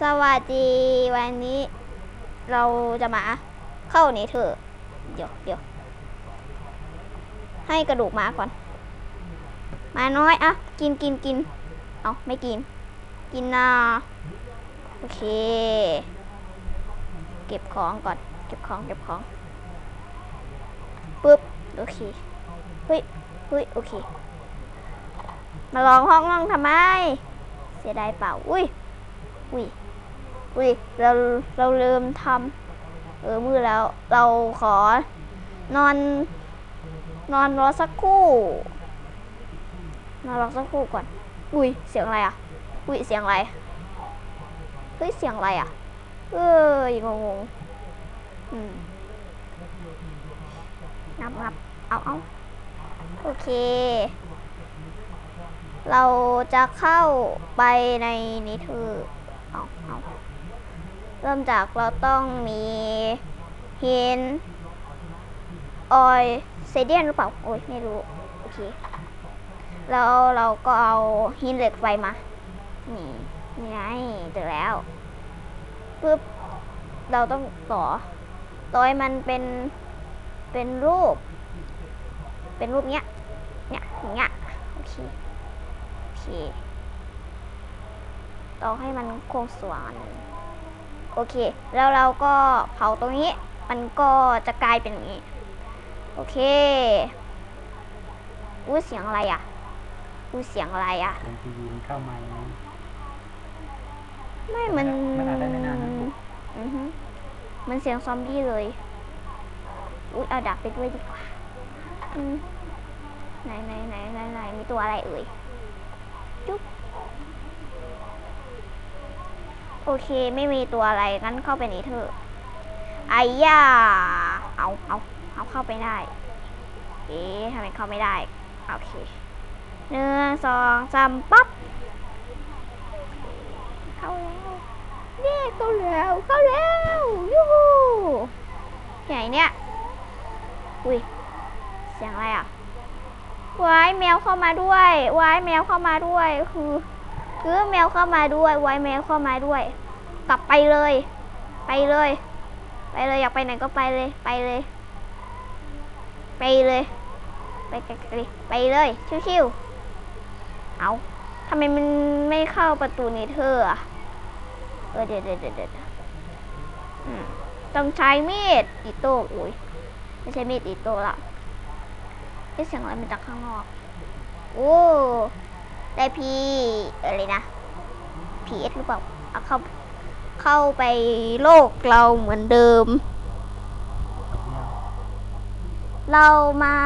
สวัสดีวันนี้ เราจะมาเข้าเนเธอร์เดี๋ยวเดี๋ยวให้กระดูกมาก่อน มาน้อยอะกินกินกินเอาไม่กิน กินนะโอเค เก็บของก่อน เก็บของเก็บของปึ๊บโอเคเฮ้ยเฮ้ยโอเค มาลองห้องห้องทำไม เสียดายเปล่าอุ้ยอุ้ย อุ้ยเราเราลืมทำเออมือแล้ว เราขอนอน นอนรอสักครู่ นอนรอสักครู่ก่อน อุ้ยเสียงอะไรอะ อุ้ยเสียงอะไร เฮ้ยเสียงอะไรอะ เอ้ยงงงอืมงับงับเอาเอาโอเค เราจะเข้าไปในนิเทอร์เอาเอา เริ่มจากเราต้องมีหินออยเซเดียนหรือเปล่า โอ้ยไม่รู้ โอเค แล้วเราก็เอาหินเหล็กไฟมา นี่นี่ไงเจอแล้วปึ๊บเราต้องต่อ ต่อให้มันเป็น เป็นรูป เป็นรูปเนี้ย เนี้ยอย่างเงี้ย โอเค โอเค ต่อให้มันโค้งสว่างอันหนึ่ง โอเค แล้วเราก็เผาตรงนี้ มันก็จะกลายเป็นอย่างนี้ โอเคอู้เสียงอะไรอะอู้เสียงอะไรอะเป็นทีวีมันเข้ามานะไม่ มันมันอาจได้ไม่นานนะอือฮึมันเสียงซอมบี้เลย อุ้ยเอาดับไปด้วยดีกว่า อืมไหนไหนไหนไหนไหนมีตัวอะไรเอ่ย จุ๊บ โอเคไม่มีตัวอะไรงั้นเข้าไปในเถอะไอ้ย่าเอาเอาเอาเข้าไปได้ เอ๊ะทำไมเข้าไม่ได้โอเคหนึ่งสองสามปั๊บเข้าแล้วเย้เข้าแล้วเข้าแล้วยูฮูที่ไหนเนี่ยอุ้ยเสียงอะไรอะวายแมวเข้ามาด้วยวายแมวเข้ามาด้วยคือ คือแมวเข้ามาด้วย ไวายแมวเข้ามาด้วย กลับไปเลย ไปเลย ไปเลยอยากไปไหนก็ไปเลย ไปเลย ไปเลย ไปไกลๆไปเลยชิวๆเอาทำไมมันไม่เข้าประตูเนเธออะเออเดี๋ยวเดี๋ยวเดี๋ยวเดต้องใช้มีดอิโต้อุ้ยไม่ใช่มีดอิโต้ละได้เสียงอะไรมาจากข้างนอก โอ้ ได้พีอะไรนะพีเอสหรือเปล่าเอาเข้าเข้าไปโลกเราเหมือนเดิม เรามา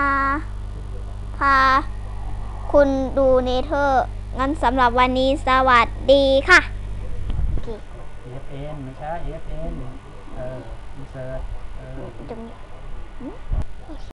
พาคุณดูเนเธอร์ งั้นสำหรับวันนี้สวัสดีค่ะโอเคเอฟเอ็นไม่ใช่เอฟเอ็นเอออินเสิร์ตเออ ตรงนี้